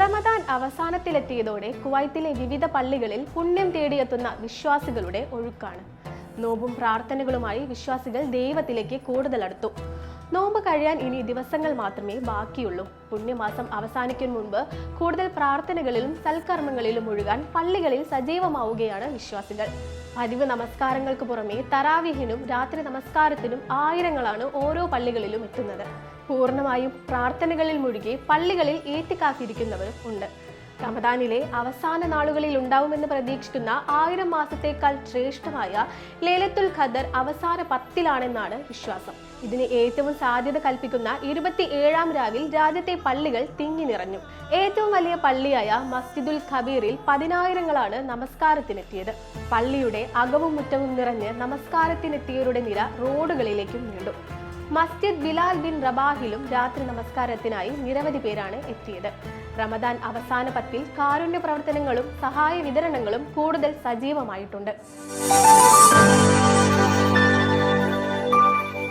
റമദാൻ അവസാനത്തിലെത്തിയതോടെ കുവൈത്തിലെ വിവിധ പള്ളികളിൽ പുണ്യം തേടിയെത്തുന്ന വിശ്വാസികളുടെ ഒഴുക്കാണ്. നോമ്പും പ്രാർത്ഥനകളുമായി വിശ്വാസികൾ ദൈവത്തിലേക്ക് കൂടുതൽ അടുത്തു നോമ്പ് കഴിയാൻ ഇനി ദിവസങ്ങൾ മാത്രമേ ബാക്കിയുള്ളൂ. പുണ്യമാസം അവസാനിക്കും മുൻപ് കൂടുതൽ പ്രാർത്ഥനകളിലും സൽക്കർമ്മങ്ങളിലും ഒഴുകാൻ പള്ളികളിൽ സജീവമാവുകയാണ് വിശ്വാസികൾ. പതിവ് നമസ്കാരങ്ങൾക്ക് പുറമെ തറാവിഹിനും രാത്രി നമസ്കാരത്തിനും ആയിരങ്ങളാണ് ഓരോ പള്ളികളിലും എത്തുന്നത്. പൂർണമായും പ്രാർത്ഥനകളിൽ മുഴുകി പള്ളികളിൽ ഏറ്റിക്കാത്തിരിക്കുന്നവരും ഉണ്ട്. റമദാനിലെ അവസാന നാളുകളിൽ ഉണ്ടാവുമെന്ന് പ്രതീക്ഷിക്കുന്ന ആയിരം മാസത്തേക്കാൾ ശ്രേഷ്ഠമായ ലേലത്തുൽ ഖദർ അവസാന പത്തിലാണെന്നാണ് വിശ്വാസം. ഇതിന് ഏറ്റവും സാധ്യത കൽപ്പിക്കുന്ന ഇരുപത്തി ഏഴാം രാവിൽ രാജ്യത്തെ പള്ളികൾ തിങ്ങി നിറഞ്ഞു. ഏറ്റവും വലിയ പള്ളിയായ മസ്ജിദുൽ ഖബീറിൽ പതിനായിരങ്ങളാണ് നമസ്കാരത്തിനെത്തിയത്. പള്ളിയുടെ അകവും മുറ്റവും നിറഞ്ഞ് നമസ്കാരത്തിനെത്തിയവരുടെ നിര റോഡുകളിലേക്കും നീണ്ടു. മസ്ജിദ് ബിലാൽ ബിൻ റബാഹിലും രാത്രി നമസ്കാരത്തിനായി നിരവധി പേരാണ് എത്തിയത്. റമദാൻ അവസാന പത്തിൽ കാരുണ്യ പ്രവർത്തനങ്ങളും സഹായ വിതരണങ്ങളും കൂടുതൽ സജീവമായിട്ടുണ്ട്.